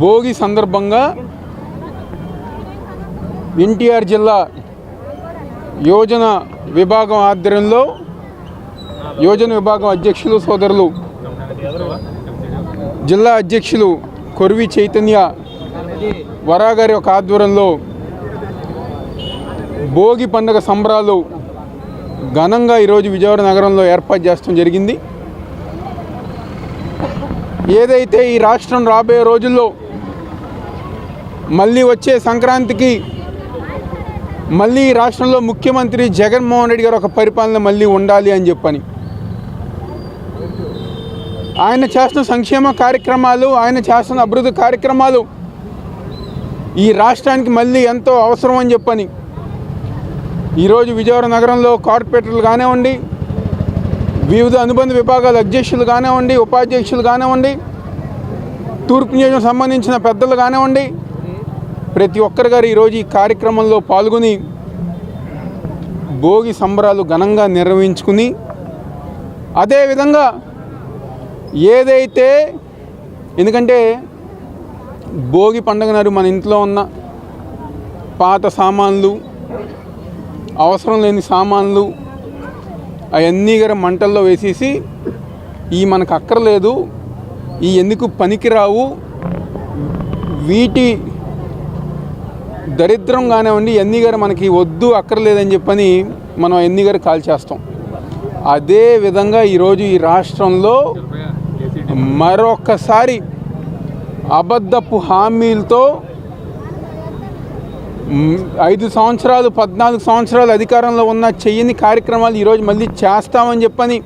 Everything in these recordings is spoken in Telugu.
భోగి సందర్భంగా ఎన్టీఆర్ జిల్లా యోజన విభాగం ఆధ్వర్యంలో యోజన విభాగం అధ్యక్షులు సోదరులు జిల్లా అధ్యక్షులు కొరివి చైతన్య వరాగారి యొక్క ఆధ్వర్యంలో భోగి పండుగ సంబరాలు ఘనంగా ఈరోజు విజయవాడ నగరంలో ఏర్పాటు చేస్తాం జరిగింది. ఏదైతే ఈ రాష్ట్రం రాబోయే రోజుల్లో మళ్ళీ వచ్చే సంక్రాంతికి మళ్ళీ ఈ రాష్ట్రంలో ముఖ్యమంత్రి జగన్మోహన్ రెడ్డి గారు ఒక పరిపాలన మళ్ళీ ఉండాలి అని చెప్పని. ఆయన చేస్తున్న సంక్షేమ కార్యక్రమాలు ఆయన చేస్తున్న అభివృద్ధి కార్యక్రమాలు ఈ రాష్ట్రానికి మళ్ళీ ఎంతో అవసరం అని చెప్పని. ఈరోజు విజయవాడ నగరంలో కార్పొరేటర్లు కానివ్వండి వివిధ అనుబంధ విభాగాల అధ్యక్షులు కానివ్వండి ఉపాధ్యక్షులు కానివ్వండి తూర్పు నియోజకం సంబంధించిన పెద్దలు కానివ్వండి ప్రతి ఒక్కరు గారు ఈరోజు ఈ కార్యక్రమంలో పాల్గొని భోగి సంబరాలు ఘనంగా నిర్వహించుకుని అదేవిధంగా ఏదైతే ఎందుకంటే భోగి పండుగ నాడు మన ఇంట్లో ఉన్న పాత సామాన్లు అవసరం లేని సామాన్లు అవన్నీ గారు మంటల్లో వేసేసి ఈ మనకు అక్కర్లేదు ఈ ఎందుకు పనికిరావు వీటి దరిద్రం కానివ్వండి ఎన్ని గారు మనకి వద్దు అక్కర్లేదని చెప్పని మనం ఎన్ని గారు కాల్ చేస్తాం. అదే విధంగా ఈరోజు ఈ రాష్ట్రంలో మరొకసారి అబద్ధపు హామీలతో ఐదు సంవత్సరాలు పద్నాలుగు సంవత్సరాలు అధికారంలో ఉన్న చెయ్యని కార్యక్రమాలు ఈరోజు మళ్ళీ చేస్తామని చెప్పని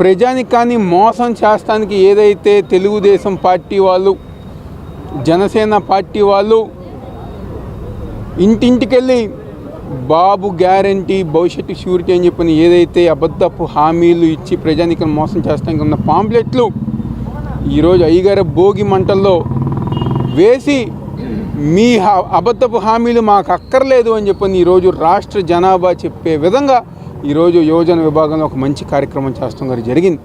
ప్రజానికాన్ని మోసం చేస్తానికి ఏదైతే తెలుగుదేశం పార్టీ వాళ్ళు జనసేన పార్టీ వాళ్ళు ఇంటింటికెళ్ళి బాబు గ్యారంటీ భవిష్యత్తు షూరిటీ అని చెప్పిన ఏదైతే అబద్ధపు హామీలు ఇచ్చి ప్రజానికం మోసం చేస్తానికి ఉన్న పాంప్లెట్లు ఈరోజు అయ్యగారి భోగి మంటల్లో వేసి మీ హా- అబద్ధపు హామీలు మాకు అక్కర్లేదు అని చెప్పని ఈరోజు రాష్ట్ర జనాభా చెప్పే విధంగా ఈరోజు యోజన విభాగంలో ఒక మంచి కార్యక్రమం చేస్తాం గారు జరిగింది.